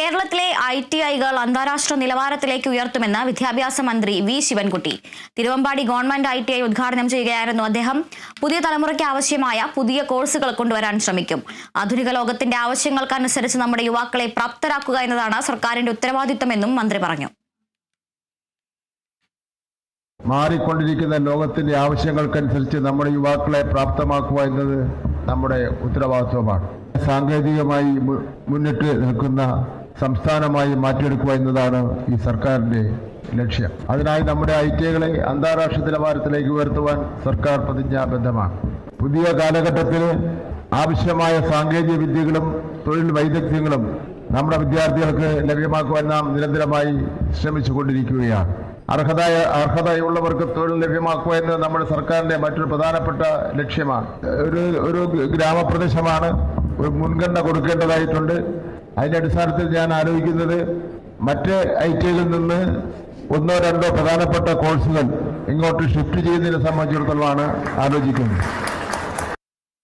കേരളത്തിലെ I T ഐകൾ അന്താരാഷ്ട്ര നിലവാരത്തിലേക്ക് ഉയർത്തുമെന്ന് വിദ്യാഭ്യാസ മന്ത്രി V Sivankutty. Thiruvambady government I T I ഉദ്ഘാടനം ചെയ്യുകയായിരുന്നു അദ്ദേഹം. പുതിയ തലമുറയ്ക്ക് ആവശ്യമായ പുതിയ കോഴ്സുകൾ കൊണ്ടുവരാൻ ശ്രമിക്കും. ആധുനിക ലോകത്തിന്റെ ആവശ്യങ്ങൾക്കനുസരിച്ച് നമ്മുടെ യുവാക്കളെ പ്രാപ്തരാക്കുക എന്നതാണ് സർക്കാരിന്റെ ഉത്തരവാദിത്തമെന്നും മന്ത്രി പറഞ്ഞു. മാറിക്കൊണ്ടിരിക്കുന്ന ലോകത്തിന്റെ ആവശ്യങ്ങൾക്കനുസരിച്ച് നമ്മുടെ യുവാക്കളെ പ്രാപ്തമാക്കുക എന്നത് നമ്മുടെ ഉത്തരവാദിത്വമാണ്. സാങ്കേതികമായി മുന്നിട്ട് നിൽക്കുന്ന സംസ്ഥാനമായി മാറ്റിയെടുക്കുക എന്നതാണ് ഈ സർക്കാരിന്റെ ലക്ഷ്യം. അതിനായി നമ്മുടെ ഐ ടി ഐകളെ അന്താരാഷ്ട്ര നിലവാരത്തിലേക്ക് ഉയർത്തുവാൻ സർക്കാർ പ്രതിജ്ഞാബദ്ധമാണ്. പുതിയ കാലഘട്ടത്തിൽ ആവശ്യമായ സാങ്കേതിക വിദ്യകളും തൊഴിൽ വൈദഗ്ധ്യങ്ങളും നമ്മുടെ വിദ്യാർത്ഥികൾക്ക് ലഭ്യമാക്കുവാൻ നാം നിരന്തരമായി ശ്രമിച്ചു കൊണ്ടിരിക്കുകയാണ് അർഹത അർഹതയുള്ളവർക്ക് തൊഴിൽ ലഭ്യമാക്കുക എന്നത് നമ്മുടെ സർക്കാരിന്റെ മറ്റൊരു പ്രധാനപ്പെട്ട ലക്ഷ്യമാണ്. ഒരു ഒരു ഗ്രാമപ്രദേശമാണ്. ഒരു മുൻഗണന കൊടുക്കേണ്ടതായിട്ടുണ്ട്. അതിന്റെ അടിസ്ഥാനത്തിൽ ഞാൻ ആലോചിക്കുന്നത് മറ്റ് ഐ ടിയിൽ നിന്ന് ഒന്നോ രണ്ടോ പ്രധാനപ്പെട്ട കോഴ്സുകൾ ഇങ്ങോട്ട് ഷിഫ്റ്റ് ചെയ്യുന്നതിനെ സംബന്ധിച്ചിടത്തോളമാണ് ആലോചിക്കുന്നത്.